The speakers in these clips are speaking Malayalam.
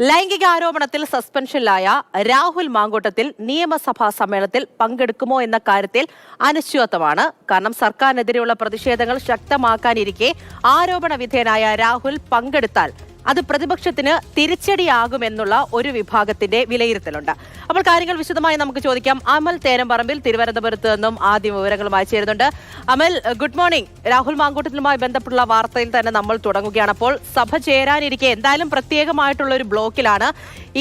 ലൈംഗിക ആരോപണത്തിൽ സസ്പെൻഷനിലായ രാഹുൽ മാങ്കോട്ടത്തിൽ നിയമസഭാ സമ്മേളനത്തിൽ പങ്കെടുക്കുമോ എന്ന കാര്യത്തിൽ അനിശ്ചിതത്വമാണ്. കാരണം സർക്കാരിനെതിരെയുള്ള പ്രതിഷേധങ്ങൾ ശക്തമാക്കാനിരിക്കെ ആരോപണ വിധേയനായ രാഹുൽ പങ്കെടുത്താൽ അത് പ്രതിപക്ഷത്തിന് തിരിച്ചടിയാകുമെന്നുള്ള ഒരു വിഭാഗത്തിന്റെ വിലയിരുത്തലുണ്ട്. അപ്പോൾ കാര്യങ്ങൾ വിശദമായി നമുക്ക് ചോദിക്കാം. അമൽ തേരമ്പറമ്പിൽ തിരുവനന്തപുരത്ത് നിന്നും ആദ്യം വിവരങ്ങളുമായി ചേരുന്നുണ്ട്. Amal good morning. രാഹുൽ മാങ്കൂട്ടത്തിലുമായി ബന്ധപ്പെട്ടുള്ള വാർത്തയിൽ തന്നെ നമ്മൾ തുടങ്ങുകയാണ്. അപ്പോൾ സഭ ചേരാനിരിക്കെ എന്തായാലും പ്രത്യേകമായിട്ടുള്ള ഒരു ബ്ലോക്കിലാണ്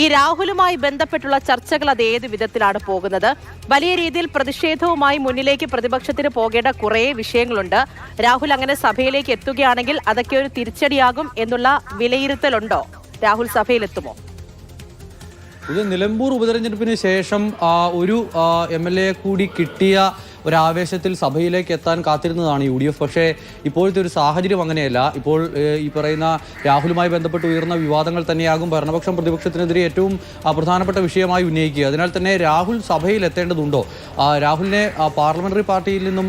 ഈ രാഹുലുമായി ബന്ധപ്പെട്ടുള്ള ചർച്ചകൾ അത് ഏത് വിധത്തിലാണ് പോകുന്നത്? വലിയ രീതിയിൽ പ്രതിഷേധവുമായി മുന്നിലേക്ക് പ്രതിപക്ഷത്തിന് പോകേണ്ട കുറേ വിഷയങ്ങളുണ്ട്. രാഹുൽ അങ്ങനെ സഭയിലേക്ക് എത്തുകയാണെങ്കിൽ അതൊക്കെ ഒരു തിരിച്ചടിയാകും എന്നുള്ള വിലയിരുത്തലുണ്ടോ രാഹുൽ സഭയിലെത്തുമോ? ഇത് നിലമ്പൂർ ഉപതെരഞ്ഞെടുപ്പിന് ശേഷം ഒരു എം എൽ എ കൂടി കിട്ടിയ ഒരു ആവേശത്തിൽ സഭയിലേക്ക് എത്താൻ കാത്തിരുന്നതാണ് യു ഡി എഫ്. പക്ഷേ ഇപ്പോഴത്തെ ഒരു സാഹചര്യം അങ്ങനെയല്ല. ഇപ്പോൾ ഈ പറയുന്ന രാഹുലുമായി ബന്ധപ്പെട്ട് ഉയർന്ന വിവാദങ്ങൾ തന്നെയാകും ഭരണപക്ഷം പ്രതിപക്ഷത്തിനെതിരെ ഏറ്റവും പ്രധാനപ്പെട്ട വിഷയമായി ഉന്നയിക്കുക. അതിനാൽ തന്നെ രാഹുൽ സഭയിൽ എത്തേണ്ടതുണ്ടോ? രാഹുലിനെ പാർലമെന്ററി പാർട്ടിയിൽ നിന്നും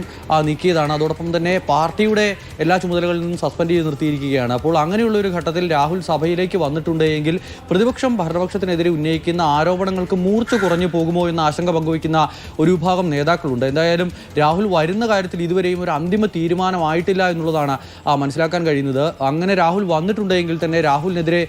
നീക്കിയതാണ്. അതോടൊപ്പം തന്നെ പാർട്ടിയുടെ എല്ലാ ചുമതലകളിൽ നിന്നും സസ്പെൻഡ് ചെയ്ത് നിർത്തിയിരിക്കുകയാണ്. അപ്പോൾ അങ്ങനെയുള്ള ഒരു ഘട്ടത്തിൽ രാഹുൽ സഭയിലേക്ക് വന്നിട്ടുണ്ട് എങ്കിൽ പ്രതിപക്ഷം ഭരണപക്ഷത്തിനെതിരെ ഉന്നയിക്കുന്ന ആരോപണങ്ങൾക്ക് മൂർച്ച കുറഞ്ഞു പോകുമോ എന്ന ആശങ്ക പങ്കുവയ്ക്കുന്ന ഒരു വിഭാഗം നേതാക്കളുണ്ട്. എന്തായാലും രാഹുൽ വരുന്ന കാര്യത്തിൽ ഇതുവരെയും ഒരു അന്തിമ തീരുമാനമായിട്ടില്ല എന്നുള്ളതാണ് മനസ്സിലാക്കാൻ കഴിയുന്നത്. അങ്ങനെ രാഹുൽ വന്നിട്ടുണ്ടെങ്കിൽ തന്നെ രാഹുലിനെതിരെ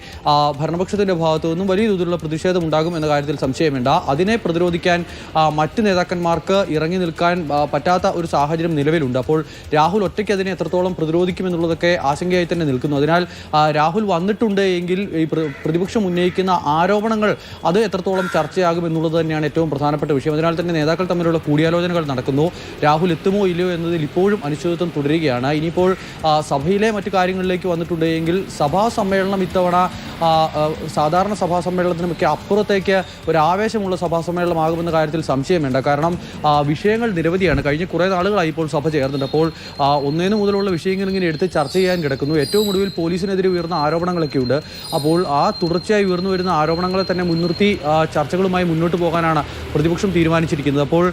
ഭരണപക്ഷത്തിന്റെ ഭാഗത്തു നിന്നും വലിയ തോതിലുള്ള പ്രതിഷേധം ഉണ്ടാകും എന്ന കാര്യത്തിൽ സംശയമുണ്ട് അതിനെ പ്രതിരോധിക്കാൻ മറ്റ് നേതാക്കന്മാർക്ക് ഇറങ്ങി നിൽക്കാൻ പറ്റാത്ത ഒരു സാഹചര്യം നിലവിലുണ്ട്. അപ്പോൾ രാഹുൽ ഒറ്റയ്ക്ക് അതിനെ എത്രത്തോളം പ്രതിരോധിക്കുമെന്നുള്ളതൊക്കെ ആശങ്കയായി തന്നെ നിൽക്കുന്നു. അതിനാൽ രാഹുൽ വന്നിട്ടുണ്ട് എങ്കിൽ ഈ പ്ര- പ്രതിപക്ഷം ഉന്നയിക്കുന്ന ആരോപണങ്ങൾ അത് എത്രത്തോളം ചർച്ചയാകും എന്നുള്ളത് തന്നെയാണ് ഏറ്റവും പ്രധാനപ്പെട്ട വിഷയം. അതിനാൽ തന്നെ നേതാക്കൾ തമ്മിലുള്ള കൂടിയാലോചനകൾ നടക്കുന്നു. രാഹുൽ എത്തുമോ ഇല്ലയോ എന്നതിൽ ഇപ്പോഴും അനിശ്ചിതത്വം തുടരുകയാണ്. ഇനിയിപ്പോൾ സഭയിലെ മറ്റു കാര്യങ്ങളിലേക്ക് വന്നിട്ടുണ്ട് എങ്കിൽ സഭാ സമ്മേളനം ഇത്തവണ സാധാരണ സഭാ സമ്മേളനത്തിനുമൊക്കെ അപ്പുറത്തേക്ക് ഒരു ആവേശമുള്ള സഭാ സമ്മേളനമാകുമെന്ന കാര്യത്തിൽ സംശയം വേണ്ട കാരണം വിഷയങ്ങൾ നിരവധിയാണ്. കഴിഞ്ഞ കുറേ നാളുകളായി ഇപ്പോൾ സഭ ചേർന്നുണ്ട് അപ്പോൾ ഒന്നേന്ന് മുതലുള്ള വിഷയങ്ങൾ ഇങ്ങനെ എടുത്ത് ചർച്ച ചെയ്യാൻ കിടക്കുന്നു. ഏറ്റവും ഒടുവിൽ പോലീസിനെതിരെ ഉയർന്ന ആരോപണങ്ങളൊക്കെ ഉണ്ട്. അപ്പോൾ ആ തുടർച്ചയായി ഉയർന്നു വരുന്ന ആരോപണങ്ങളെ തന്നെ മുൻനിർത്തി ചർച്ചകളുമായി മുന്നോട്ട് പോകാനാണ് പ്രതിപക്ഷം തീരുമാനിച്ചിരിക്കുന്നത്. അപ്പോൾ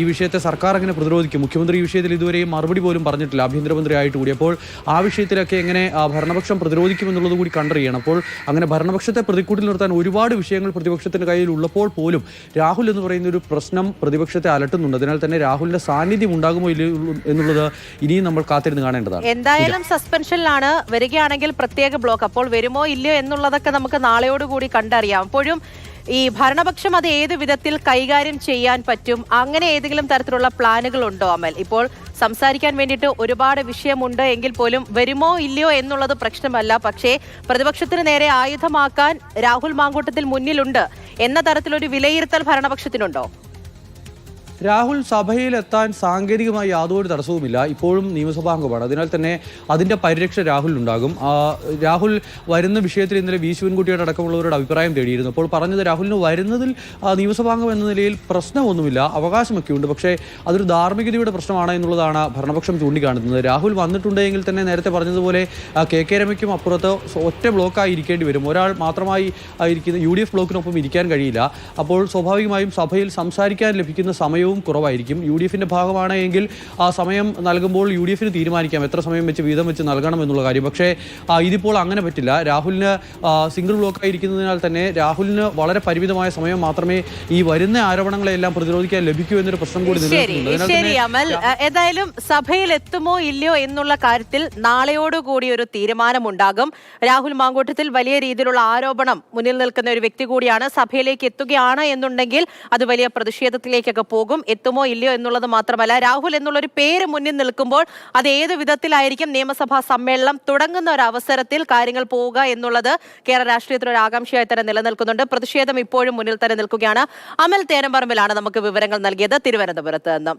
ഈ വിഷയത്തെ സർക്കാർ എങ്ങനെ പ്രതിരോധിക്കും. മുഖ്യമന്ത്രി ഈ വിഷയത്തിൽ ഇതുവരെയും മറുപടി പോലും പറഞ്ഞിട്ടില്ല. ആഭ്യന്തരമന്ത്രി ആയിട്ട് കൂടി. അപ്പോൾ ആ വിഷയത്തിലൊക്കെ എങ്ങനെ ഭരണപക്ഷം പ്രതിരോധിക്കുമെന്നുള്ളത് കൂടി കണ്ടറിയണം. അപ്പോൾ അങ്ങനെ ഭരണപക്ഷത്തെ പ്രതിക്കൂട്ടിൽ നിർത്താൻ ഒരുപാട് വിഷയങ്ങൾ പ്രതിപക്ഷത്തിന്റെ കയ്യിൽ ഉള്ളപ്പോൾ പോലും രാഹുൽ എന്ന് പറയുന്ന ഒരു പ്രശ്നം പ്രതിപക്ഷത്തെ അലട്ടുന്നുണ്ട്. അതിനാൽ തന്നെ രാഹുലിന്റെ സാന്നിധ്യം ഉണ്ടാകുമോ ഇല്ലയോ എന്നുള്ളത് ഇനിയും നമ്മൾ കാത്തിരുന്ന് കാണേണ്ടതാണ്. എന്തായാലും സസ്പെൻഷനിലാണ് വരികയാണെങ്കിൽ പ്രത്യേക ബ്ലോക്ക്. അപ്പോൾ വരുമോ ഇല്ലയോ എന്നുള്ളതൊക്കെ നമുക്ക് നാളെയോടുകൂടി കണ്ടറിയാം. അപ്പോഴും ഈ ഭരണപക്ഷം അത് ഏത് വിധത്തിൽ കൈകാര്യം ചെയ്യാൻ പറ്റും? അങ്ങനെ ഏതെങ്കിലും തരത്തിലുള്ള പ്ലാനുകൾ ഉണ്ടോ അമൽ? ഇപ്പോൾ സംസാരിക്കാൻ വേണ്ടിയിട്ട് ഒരുപാട് വിഷയമുണ്ട് എങ്കിൽ പോലും വരുമോ ഇല്ലയോ എന്നുള്ളത് പ്രശ്നമല്ല. പക്ഷേ പ്രതിപക്ഷത്തിന് നേരെ ആയുധമാക്കാൻ രാഹുൽ മാങ്കൂട്ടത്തിൽ മുന്നിലുണ്ട്. എന്ന തരത്തിലൊരു വിലയിരുത്തൽ ഭരണപക്ഷത്തിനുണ്ടോ? രാഹുൽ സഭയിലെത്താൻ സാങ്കേതികമായി യാതൊരു തടസ്സവുമില്ല. ഇപ്പോഴും നിയമസഭാംഗമാണ് അതിനാൽ തന്നെ അതിന്റെ പരിരക്ഷ രാഹുലിനുണ്ടാകും. ഉണ്ടാകും രാഹുൽ വരുന്ന വിഷയത്തിൽ ഇന്നലെ വി ശിവൻകുട്ടിയുടെ അടക്കമുള്ളവരുടെ അഭിപ്രായം തേടിയിരുന്നു. അപ്പോൾ പറഞ്ഞത് രാഹുലിന് വരുന്നതിൽ നിയമസഭാംഗം എന്ന നിലയിൽ പ്രശ്നമൊന്നുമില്ല. അവകാശമൊക്കെ ഉണ്ട് പക്ഷേ അതൊരു ധാർമ്മികതയുടെ പ്രശ്നമാണ് എന്നുള്ളതാണ് ഭരണപക്ഷം ചൂണ്ടിക്കാണിക്കുന്നത്. രാഹുൽ വന്നിട്ടുണ്ടെങ്കിൽ തന്നെ നേരത്തെ പറഞ്ഞതുപോലെ കെ കെ രമയ്ക്കും അപ്പുറത്ത് ഒറ്റ ബ്ലോക്കായി ഇരിക്കേണ്ടി വരും. ഒരാൾ മാത്രമായി ഇരിക്കുന്ന യു ഡി എഫ് ബ്ലോക്കിനൊപ്പം ഇരിക്കാൻ കഴിയില്ല. അപ്പോൾ സ്വാഭാവികമായും സഭയിൽ സംസാരിക്കാൻ ലഭിക്കുന്ന സമയവും കുറവായിരിക്കും. യു ഡി എഫിന്റെ ഭാഗമാണ് എങ്കിൽ ആ സമയം നൽകുമ്പോൾ യു ഡി എഫിന് തീരുമാനിക്കാം. എത്ര സമയം വെച്ച് വീതം വെച്ച് നൽകണം എന്നുള്ള കാര്യം. പക്ഷേ ഇതിപ്പോൾ അങ്ങനെ പറ്റില്ല. രാഹുലിന് സിംഗിൾ ബ്ലോക്കായി ഇരിക്കുന്നതിനാൽ തന്നെ രാഹുലിന് വളരെ പരിമിതമായ സമയം മാത്രമേ ഈ വരുന്ന ആരോപണങ്ങളെല്ലാം പ്രതിരോധിക്കാൻ ലഭിക്കൂ എന്നൊരു പ്രശ്നം കൂടി ശരി നിലനിൽക്കുന്നുണ്ട്. ശരി അമൽ. ഏതായാലും സഭയിൽ എത്തുമോ ഇല്ലയോ എന്നുള്ള കാര്യത്തിൽ നാളെയോടുകൂടി ഒരു തീരുമാനമുണ്ടാകും. രാഹുൽ മാങ്കോട്ടത്തിൽ വലിയ രീതിയിലുള്ള ആരോപണം മുന്നിൽ നിൽക്കുന്ന ഒരു വ്യക്തി കൂടിയാണ് സഭയിലേക്ക് എത്തുകയാണ് എന്നുണ്ടെങ്കിൽ അത് വലിയ പ്രതിഷേധത്തിലേക്കൊക്കെ പോകും. എത്തുമോ ഇല്ലയോ എന്നുള്ളത് മാത്രമല്ല രാഹുൽ എന്നുള്ളൊരു പേര് മുന്നിൽ നിൽക്കുമ്പോൾ അത് ഏത് വിധത്തിലായിരിക്കും നിയമസഭാ സമ്മേളനം തുടങ്ങുന്ന ഒരു അവസരത്തിൽ കാര്യങ്ങൾ പോവുക എന്നുള്ളത് കേരള രാഷ്ട്രീയത്തിൽ ഒരു ആകാംക്ഷയായി തന്നെ നിലനിൽക്കുന്നുണ്ട്. പ്രതിഷേധം ഇപ്പോഴും മുന്നിൽ തന്നെ നിൽക്കുകയാണ്. അമൽ തേരമ്പറമ്പിലാണ് നമുക്ക് വിവരങ്ങൾ നൽകിയത്. തിരുവനന്തപുരത്ത് നിന്ന്.